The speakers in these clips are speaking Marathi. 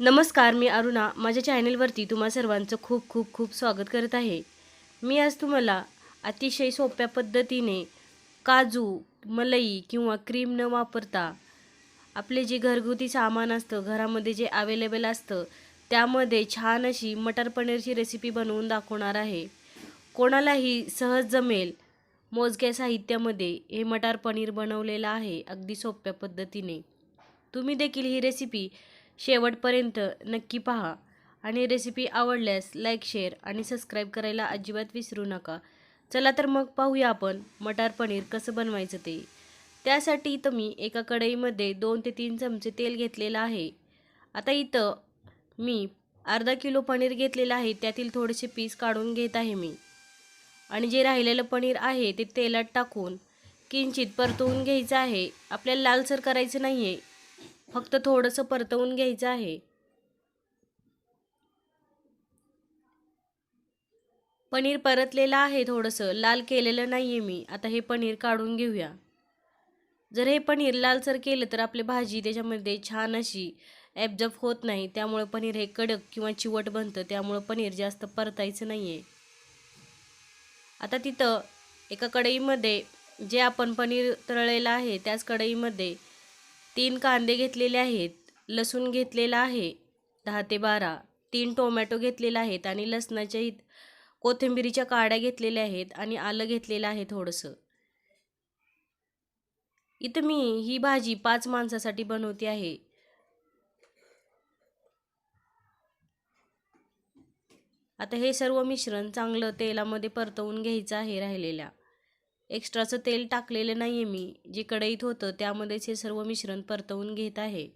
नमस्कार मी अरुणा. माझ्या चॅनेलवरती तुम्हा सर्वांचं खूप खूप खूप स्वागत करत आहे. मी आज तुम्हाला अतिशय सोप्या पद्धतीने काजू मलई किंवा क्रीम न वापरता आपले जे घरगुती सामान असतं घरामध्ये जे अवेलेबल असतं त्यामध्ये छान अशी मटर पनीरची रेसिपी बनवून दाखवणार आहे. कोणालाही सहज जमेल मोजक्या साहित्यामध्ये हे मटार पनीर बनवलेलं आहे अगदी सोप्या पद्धतीने. तुम्ही देखील ही रेसिपी शेवटपर्यंत नक्की पहा. आणि रेसिपी आवडल्यास लाईक शेअर आणि सबस्क्राईब करायला अजिबात विसरू नका. चला तर मग पाहूया आपण मटार पनीर कसं बनवायचं ते. त्यासाठी इथं मी एका कढईमध्ये दोन ते तीन चमचे तेल घेतलेलं आहे. आता इथं मी अर्धा किलो पनीर घेतलेलं आहे. त्यातील थोडेसे पीस काढून घेत आहे मी. आणि जे राहिलेलं पनीर आहे ते तेलात टाकून किंचित परतवून घ्यायचं आहे. आपल्याला लालसर करायचं नाही आहे फक्त थोडंसं परतवून घ्यायचं आहे. पनीर परतलेलं आहे थोडंसं. लाल केलेलं नाही आहे मी. आता हे पनीर काढून घेऊया. जर हे पनीर लालसर केलं तर आपली भाजी त्याच्यामध्ये छान अशी ॲब्झॉर्ब होत नाही. त्यामुळं पनीर हे कडक किंवा चिवट बनतं. त्यामुळं पनीर जास्त परतायचं नाही आहे आता तिथं एका कढईमध्ये जे आपण पनीर तळलेलं आहे त्याच कढईमध्ये तीन कांदे घेतलेले आहेत लसूण घेतलेला आहे दहा ते बारा. तीन टोमॅटो घेतलेला आहेत आणि लसणाच्या इत कोथिंबिरीच्या काड्या घेतलेल्या आहेत आणि आलं घेतलेलं आहे थोडंसं. इथं मी ही भाजी पाच माणसासाठी बनवते आहे. आता हे सर्व मिश्रण चांगलं तेलामध्ये परतवून घ्यायचं आहे राहिलेल्या. एक्स्ट्राचं तेल टाकलेलं नाही आहे मी जे कढईत होतं त्यामध्येच हे सर्व मिश्रण परतवून घेत आहे.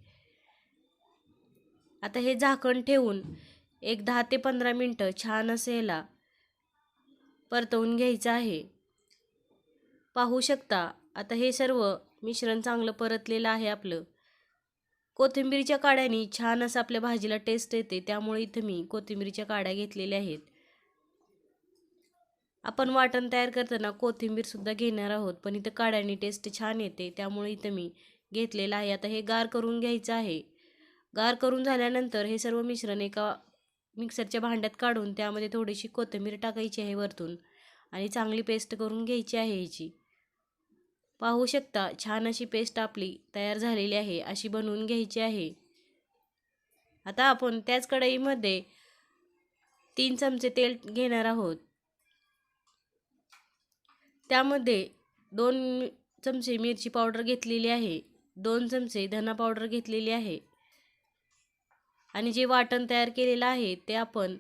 आता हे झाकण ठेवून एक दहा ते पंधरा मिनटं छान असं ह्याला परतवून घ्यायचं आहे. पाहू शकता आता हे सर्व मिश्रण चांगलं परतलेलं आहे आपलं. कोथिंबीरच्या काड्यानी छान असं आपल्या भाजीला टेस्ट येते त्यामुळे इथं मी कोथिंबीरच्या काड्या घेतलेल्या आहेत. आपण वाटण तयार करताना कोथिंबीरसुद्धा घेणार आहोत पण इथं काड्यानी टेस्ट छान येते त्यामुळे इथं मी घेतलेलं आहे. आता हे गार करून घ्यायचं आहे. गार करून झाल्यानंतर हे सर्व मिश्रण एका मिक्सरच्या भांड्यात काढून त्यामध्ये थोडीशी कोथिंबीर टाकायची आहे वरतून आणि चांगली पेस्ट करून घ्यायची आहे ह्याची पाहू शकता छान अशी पेस्ट आपली तयार झालेली आहे अशी बनवून घ्यायची आहे. आता आपण त्याच कढईमध्ये तीन चमचे तेल घेणार आहोत. त्यामध्ये दोन चमचे मिरची पावडर घेतलेली आहे दोन चमचे धना पावडर घेतलेली आहे. आणि जे वाटण तयार केलेलं आहे ते आपण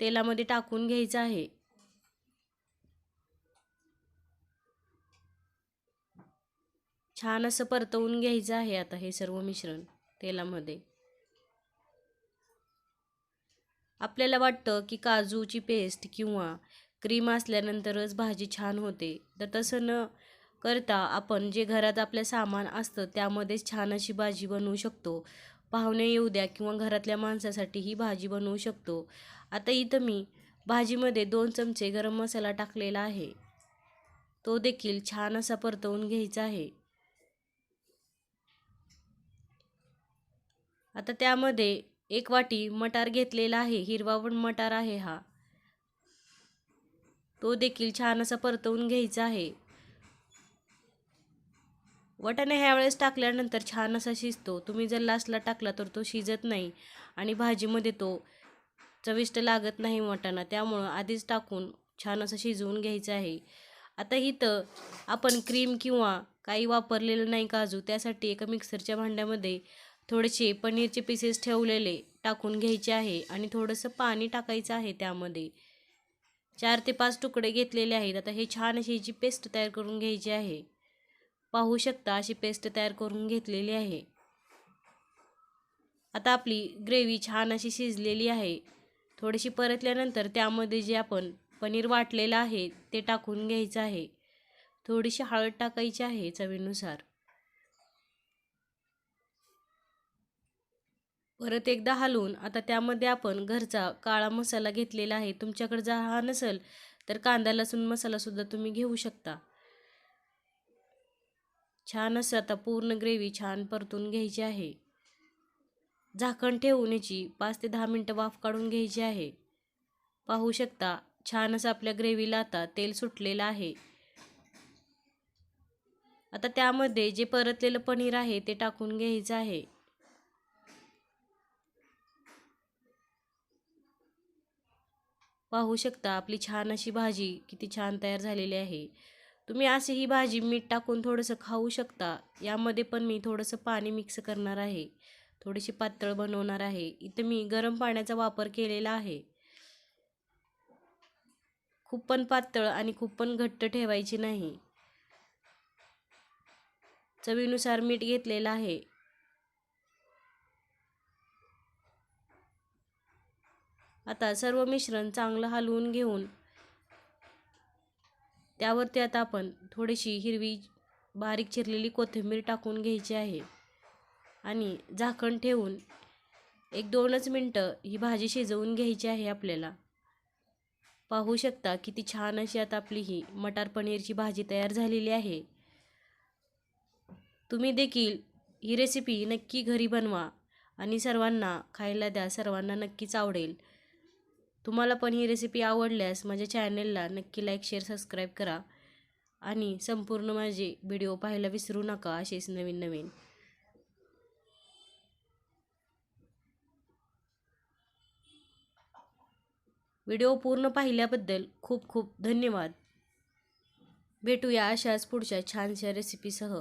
तेलामध्ये टाकून घ्यायचं आहे. छान असं परतवून घ्यायचं आहे आता हे सर्व मिश्रण तेलामध्ये. आपल्याला वाटतं की काजूची पेस्ट किंवा क्रीम असल्यानंतरच भाजी छान होते. तर तसं न करता आपण जे घरात आपलं सामान असतं त्यामध्येच छान अशी भाजी बनवू शकतो. पाहुणे येऊ द्या किंवा घरातल्या माणसासाठी ही भाजी बनवू शकतो. आता इथं मी भाजीमध्ये दोन चमचे गरम मसाला टाकलेला आहे. तो देखील छान असा परतवून घ्यायचा आहे. आता त्यामध्ये एक वाटी मटार घेतलेला आहे. हिरवा पण मटार आहे हा. तो देखील छान असा परतवून घ्यायचा आहे. वटाणा ह्या वेळेस टाकल्यानंतर छान असा शिजतो. तुम्ही जर लास्टला टाकला तर तो शिजत नाही आणि भाजीमध्ये तो चविष्ट लागत नाही वाटाणा. त्यामुळं आधीच टाकून छान असं शिजवून घ्यायचं आहे. आता इथं आपण क्रीम किंवा काही वापरलेलं नाही काजू त्यासाठी एका मिक्सरच्या भांड्यामध्ये थोडेसे पनीरचे पीसेस ठेवलेले टाकून घ्यायचे आहे आणि थोडंसं पाणी टाकायचं आहे त्यामध्ये. चार ते पाच तुकडे घेतलेले आहेत. आता हे छान अशी जी पेस्ट तयार करून घ्यायची आहे पाहू शकता अशी पेस्ट तयार करून घेतलेली आहे. आता आपली ग्रेव्ही छान अशी शिजलेली आहे. थोडीशी परतल्यानंतर त्यामध्ये जे आपण पनीर वाटलेलं आहे ते टाकून घ्यायचं आहे. थोडीशी हळद टाकायची आहे चवीनुसार. परत एकदा हलवून आता त्यामध्ये आपण घरचा काळा मसाला घेतलेला आहे. तुमच्याकडे जर हा नसेल तर कांदा लसूण मसालासुद्धा तुम्ही घेऊ शकता. छान असं आता पूर्ण ग्रेव्ही छान परतून घ्यायची आहे. झाकण ठेवून याची पाच ते दहा मिनटं वाफ काढून घ्यायची आहे. पाहू शकता छान असं आपल्या ग्रेव्हीला आता तेल सुटलेलं आहे. आता त्यामध्ये जे परतलेलं पनीर आहे ते टाकून घ्यायचं आहे. पाहू शकता आपली छान अशी भाजी किती छान तयार झालेली आहे. तुम्ही अशी ही भाजी मीठ टाकून थोडंसं खाऊ शकता. यामध्ये पण मी थोडंसं पाणी मिक्स करणार आहे. थोडीशी पातळ बनवणार आहे. इथं मी गरम पाण्याचा वापर केलेला आहे. खूप पण पातळ आणि खूप पण घट्ट ठेवायची नाही. चवीनुसार मीठ घेतलेलं आहे. आता सर्व मिश्रण चांगलं हलवून घेऊन त्यावरती आता आपण थोडीशी हिरवी बारीक चिरलेली कोथिंबीर टाकून घ्यायची आहे. आणि झाकण ठेवून एक दोनच मिनटं ही भाजी शिजवून घ्यायची आहे आपल्याला. पाहू शकता किती छान अशी आता आपली ही मटार पनीरची भाजी तयार झालेली आहे. तुम्ही देखील ही रेसिपी नक्की घरी बनवा आणि सर्वांना खायला द्या सर्वांना नक्कीच आवडेल. तुम्हाला पण ही रेसिपी आवडल्यास माझ्या चॅनेलला नक्की लाईक शेअर सबस्क्राईब करा. आणि संपूर्ण माझे व्हिडिओ पाहायला विसरू नका असेच नवीन नवीन. व्हिडिओ पूर्ण पाहिल्याबद्दल खूप खूप धन्यवाद. भेटूया अशाच पुढच्या छानशा रेसिपीसह